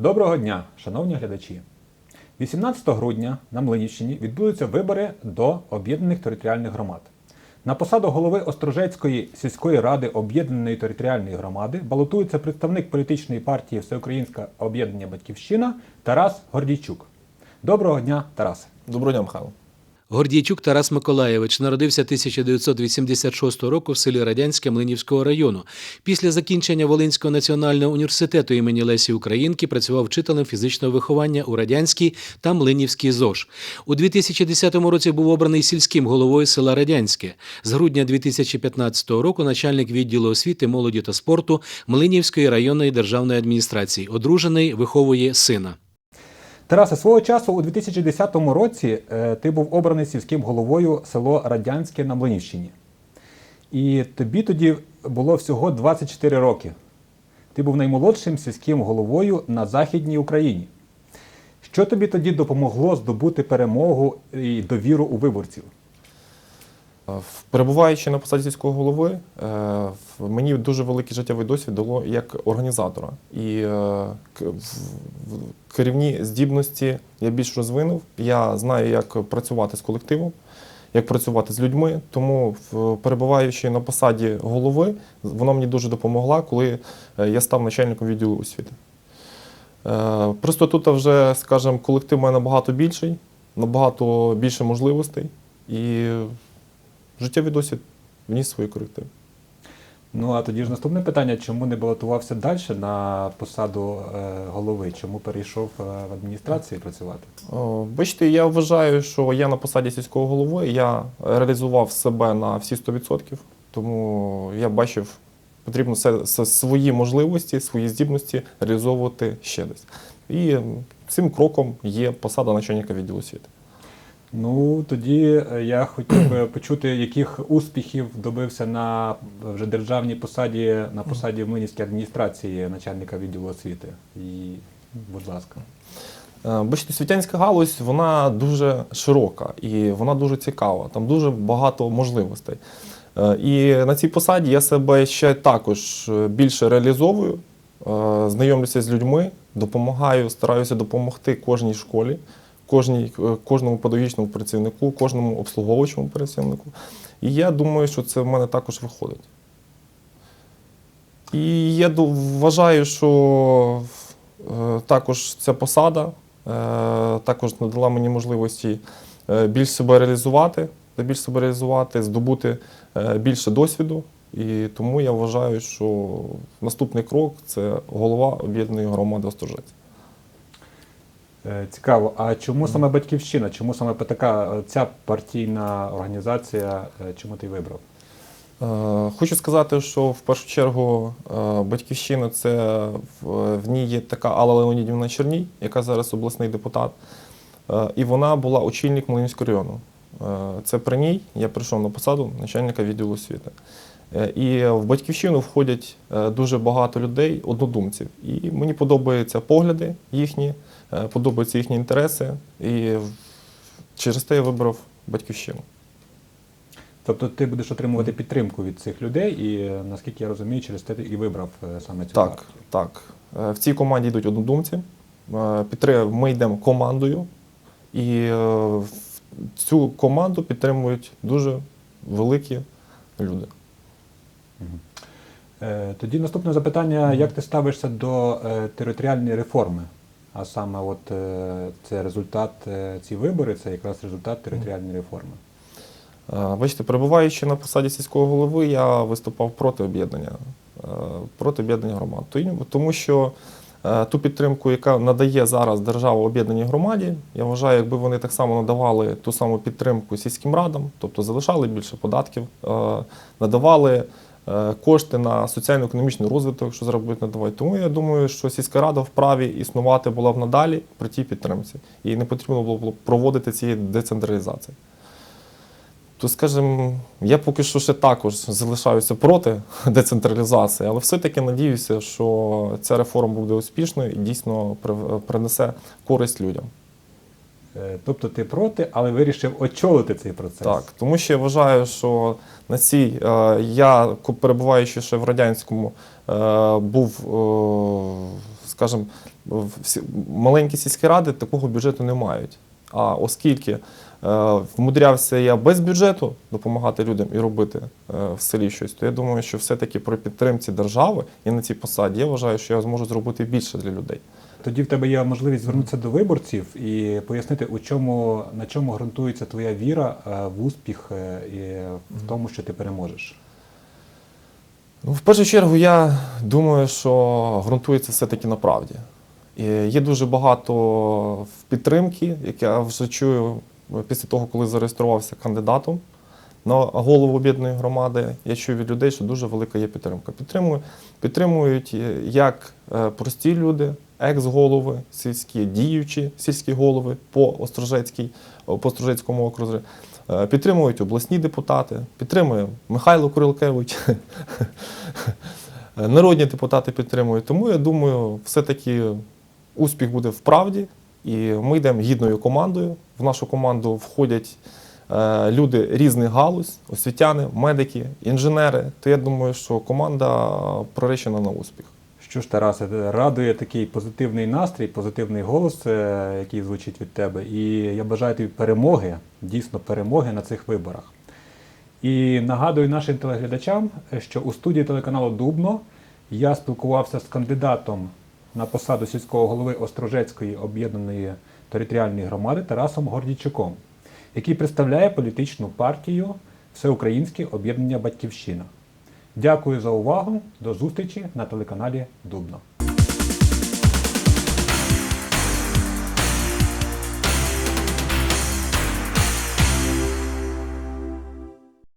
Доброго дня, шановні глядачі! 18 грудня на Млинівщині відбудуться вибори до об'єднаних територіальних громад. На посаду голови Острожецької сільської ради об'єднаної територіальної громади балотується представник політичної партії Всеукраїнська об'єднання Батьківщина Тарас Гордійчук. Доброго дня, Тарасе! Доброго дня, Михайло. Гордійчук Тарас Миколаєвич народився 1986 року в селі Радянське Млинівського району. Після закінчення Волинського національного університету імені Лесі Українки працював вчителем фізичного виховання у Радянській та Млинівській ЗОЖ. У 2010 році був обраний сільським головою села Радянське. З грудня 2015 року начальник відділу освіти, молоді та спорту Млинівської районної державної адміністрації. Одружений виховує сина. Тарасе, свого часу у 2010 році е, ти був обраний сільським головою село Радянське на Млинівщині. І тобі тоді було всього 24 роки. Ти був наймолодшим сільським головою на Західній Україні. Що тобі тоді допомогло здобути перемогу і довіру у виборців? Перебуваючи на посаді сільського голови, е, мені дуже великий життєвий досвід дало як організатора. І е, керівні здібності я більш розвинув. Я знаю, як працювати з колективом, як працювати з людьми. Тому, перебуваючи на посаді голови, вона мені дуже допомогла, коли е, я став начальником відділу освіти. Просто тут вже, скажімо, колектив мене набагато більший, набагато більше можливостей. І життєвий досвід вніс свої корективи. Ну а тоді ж наступне питання: чому не балотувався далі на посаду е, голови? Чому перейшов е, в адміністрації працювати? Бачите, я вважаю, що я на посаді сільського голови, я реалізував себе на всі 100%, тому я бачив, потрібно все, все свої можливості, свої здібності реалізовувати ще десь. І цим кроком є посада начальника відділу освіти. Ну тоді е, я хотів би почути, яких успіхів добився на вже державній посаді на посаді в Минівській адміністрації начальника відділу освіти. І, будь ласка. Е, Бачите, світянська галузь вона дуже широка і вона дуже цікава. Там дуже багато можливостей. Е, І на цій посаді я себе ще також е, більше реалізовую, е, знайомлюся з людьми, допомагаю, стараюся допомогти кожній школі, кожній, е, кожному педагогічному працівнику, кожному обслуговуючому працівнику. І я думаю, що це в мене також виходить. І я вважаю, що е, також ця посада е, також надала мені можливості більш себе реалізувати, більш себе реалізувати, здобути більше досвіду. І тому я вважаю, що наступний крок це голова об'єднаної громади Острожець. Е, Цікаво, а чому саме батьківщина? Чому саме така е, ця партійна організація? е, Чому ти вибрав? Хочу сказати, що в першу чергу батьківщина це в, ній є така Алла Леонідівна Черній, яка зараз обласний депутат. І вона була очільник Млинівського району. Це при ній я прийшов на посаду начальника відділу освіти. Е, І в батьківщину входять е, дуже багато людей, однодумців. І мені подобаються погляди їхні, е, подобаються їхні інтереси. І через те я вибрав батьківщину. Тобто ти будеш отримувати підтримку від цих людей, і наскільки я розумію, через те ти і вибрав саме цю Так, партію. так. В цій команді йдуть однодумці. Ми йдемо командою, і цю команду підтримують дуже великі люди. Е, Тоді наступне запитання: як ти ставишся до е, територіальної реформи? А саме, от е, це результат ці вибори, це якраз результат територіальної реформи. Бачите, перебуваючи на посаді сільського голови, я виступав проти об'єднання, проти об'єднання громад. Тому що ту підтримку, яка надає зараз держава об'єднаній громаді, я вважаю, якби вони так само надавали ту саму підтримку сільським радам, тобто залишали більше податків, надавали кошти на соціально-економічний розвиток, якщо зараз будуть надавати. Тому я думаю, що сільська рада вправі існувати була б надалі при тій підтримці. І не потрібно було б проводити цієї децентралізації. То, скажімо, я поки що ще також залишаюся проти децентралізації, але все-таки надіюся, що ця реформа буде успішною і дійсно принесе користь людям. Е, Тобто ти проти, але вирішив очолити цей процес. Так, тому що я вважаю, що на цій е, я, перебуваючи ще в радянському, е, був, скажімо, маленькі сільські ради такого бюджету не мають. А оскільки вмудрявся я без бюджету допомагати людям і робити в селі щось, то я думаю, що все-таки при підтримці держави і на цій посаді я вважаю, що я зможу зробити більше для людей. Тоді в тебе є можливість звернутися до виборців і пояснити, у чому на чому ґрунтується твоя віра е, в успіх е, і в тому, що ти переможеш. Ну, в першу чергу, я думаю, що ґрунтується все-таки на правді. І є дуже багато підтримки, яке я вже чую після того, коли зареєструвався кандидатом на голову об'єднаної громади. Я чую від людей, що дуже велика є підтримка. Підтримують, підтримують е, як прості люди, екс-голови сільські, діючі сільські голови по Острожецькій, по Острожецькому окрузі. Е, Підтримують обласні депутати, підтримує Михайло Курилкевич. Народні депутати підтримують. Тому я думаю, все-таки успіх буде в правді, і ми йдемо гідною командою. В нашу команду входять е, люди різних галузь, освітяни, медики, інженери. То я думаю, що команда проречена на успіх. Що ж, Тарасе, радує такий позитивний настрій, позитивний голос, е, який звучить від тебе. І я бажаю тобі перемоги, дійсно перемоги на цих виборах. І нагадую нашим телеглядачам, що у студії телеканалу Дубно я спілкувався з кандидатом на посаду сільського голови Острожецької об'єднаної територіальної громади Тарасом Гордійчуком, який представляє політичну партію Всеукраїнське об'єднання Батьківщина. Дякую за увагу. До зустрічі на телеканалі Дубно.